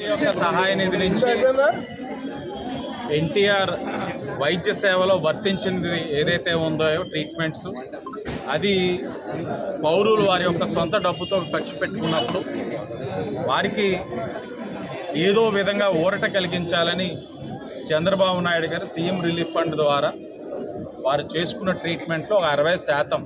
యొక్క సహాయ నిధి నుంచి ఎన్టీఆర్ వైద్య సేవలో వర్తించినది ఏదైతే ఉందో ట్రీట్మెంట్స్ అది పౌరులు వారి యొక్క సొంత డబ్బుతో ఖర్చు పెట్టుకున్నప్పుడు వారికి ఏదో విధంగా ఊరట కలిగించాలని చంద్రబాబు నాయుడు గారు సీఎం రిలీఫ్ ఫండ్ ద్వారా వారు చేసుకున్న ట్రీట్మెంట్లో ఒక అరవై శాతం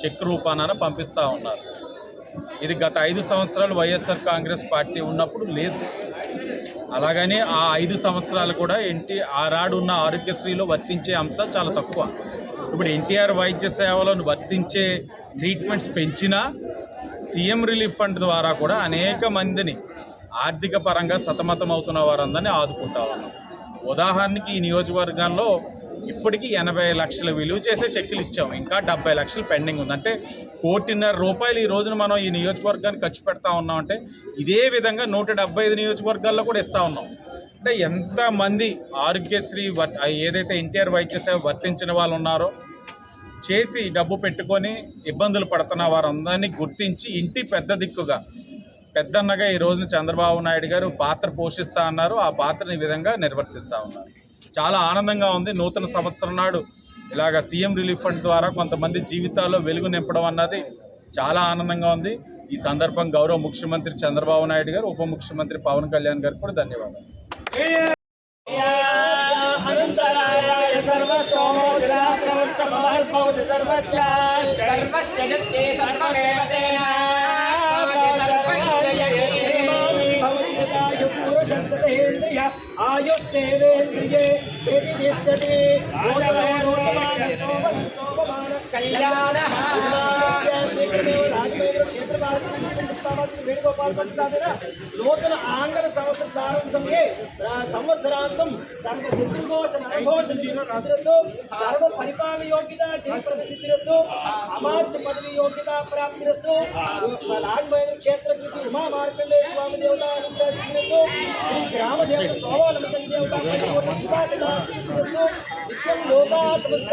చెక్ రూపాన పంపిస్తూ ఉన్నారు. ఇది గత ఐదు సంవత్సరాలు వైఎస్ఆర్ కాంగ్రెస్ పార్టీ ఉన్నప్పుడు లేదు. అలాగని ఆ ఐదు సంవత్సరాలు కూడా ఎన్టీ ఆనాడు ఉన్న ఆరోగ్యశ్రీలో వర్తించే అంశాలు చాలా తక్కువ. ఇప్పుడు ఎన్టీఆర్ వైద్య సేవలను వర్తించే ట్రీట్మెంట్స్ పెంచినా సీఎం రిలీఫ్ ఫండ్ ద్వారా కూడా అనేక మందిని ఆర్థిక పరంగా సతమతమవుతున్న వారందరినీ ఆదుకుంటా ఉన్నాం. ఉదాహరణకి ఈ నియోజకవర్గంలో ఇప్పటికీ ఎనభై లక్షల విలువ చేసే చెక్కులు ఇచ్చాం. ఇంకా డెబ్బై లక్షలు పెండింగ్ ఉంది. అంటే కోటిన్నర రూపాయలు ఈ రోజున మనం ఈ నియోజకవర్గాన్ని ఖర్చు పెడతా ఉన్నాం అంటే ఇదే విధంగా నూట డెబ్బై ఐదు నియోజకవర్గాల్లో కూడా ఇస్తా ఉన్నాం. అంటే ఎంతమంది ఆరోగ్యశ్రీ వర్- ఏదైతే ఎన్టీఆర్ వైద్య సేవ వర్తించిన వాళ్ళు ఉన్నారో చేతి డబ్బు పెట్టుకొని ఇబ్బందులు పడుతున్న వారందరినీ గుర్తించి ఇంటి పెద్ద దిక్కుగా పెద్దన్నగా ఈ రోజున చంద్రబాబు నాయుడు గారు పాత్ర పోషిస్తా అన్నారు. ఆ పాత్రని విధంగా నిర్వర్తిస్తూ ఉన్నారు. చాలా ఆనందంగా ఉంది. నూతన సంవత్సరం నాడు ఇలాగ సీఎం రిలీఫ్ ఫండ్ ద్వారా కొంతమంది జీవితాల్లో వెలుగు నింపడం అన్నది చాలా ఆనందంగా ఉంది. ఈ సందర్భం గౌరవ ముఖ్యమంత్రి చంద్రబాబు నాయుడు గారు ఉప ముఖ్యమంత్రి పవన్ కళ్యాణ్ గారికి కూడా ధన్యవాదాలు. అనంతరాయ कल्याणः ప్రవృత్తమహర్భవతి సర్వస్య సర్వస్య జత్తే సర్వదేవతేన ఆయుష్ేంద్రియే నూతన ఆంగ్ల సంవత్సర ప్రారంభ సంవత్సరాంతం సర్వ శత్రుఘోష నరఘోష నిరతో సర్వ పరిపాలన యోగ్యత చేయి అమాత్య పదవి యోగ్యత ప్రాప్తిరస్తు క్షేత్ర కృషి ఉమా మార్కండే స్వామి దేవత అనుగ్రహించినట్టు శ్రీ గ్రామ దేవత సోమాలమితం దేవత లోకా సమస్త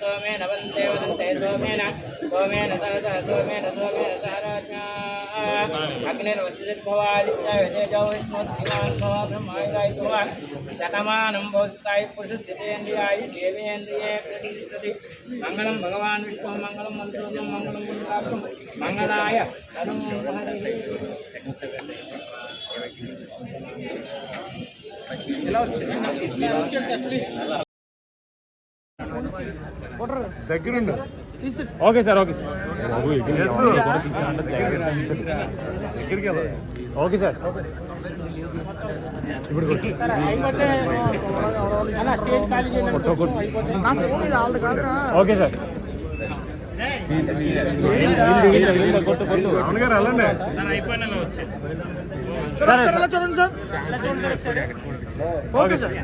సోమేన వందే వదంతే సోమేన సోమేన సరస సోమేన సోమేన సారాజ్ఞా. అగ్నిర్వసిద్భవాదిత్యాయ తేజో విష్ణుర్ధిమాన్ భవ బ్రహ్మాయుధాయ శుభ. శతమానం భౌతికాయ పురుషస్థితేంద్రియాయ దేవేంద్రియే ప్రతిష్టతి మంగళం భగవాన్ విష్ణు మంగళం మంత్రోజం మంగళం గురుకాకం మంగళాయ తనుం హరి దగ్గరుండు. ఓకే సార్ ఓకే సార్ దగ్గరికి ఓకే సార్ ఇప్పుడు కొట్టు. కొట్టు, కొట్టు. ఓకే సార్ గారు వెళ్ళండి. ఓకే సార్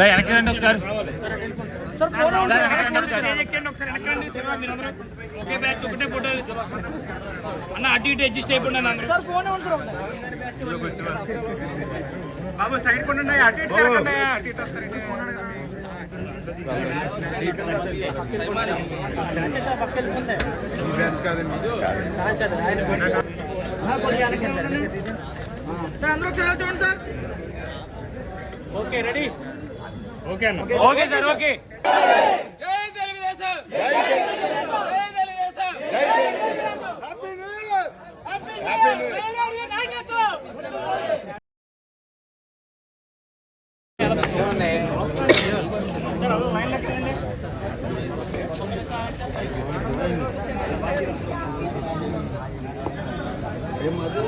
వెనక్కి రండి ఒకసారి. ఒకే బ్యాచ్ ఒకటే ఫోటో. అన్న అటు ఇటు అడ్జస్ట్ అయిపోండి బాబు సైడ్ కొండ అటు ఇటు అటు ఇటు వస్తారు ఇటు ఫోన్ అడగండి. సార్ అందరూ ఒకసారి వెళ్తామండి సార్ ఓకే రెడీ ఓకే అన్న ఓకే సార్ ఓకే నాయకత్వం ఏమది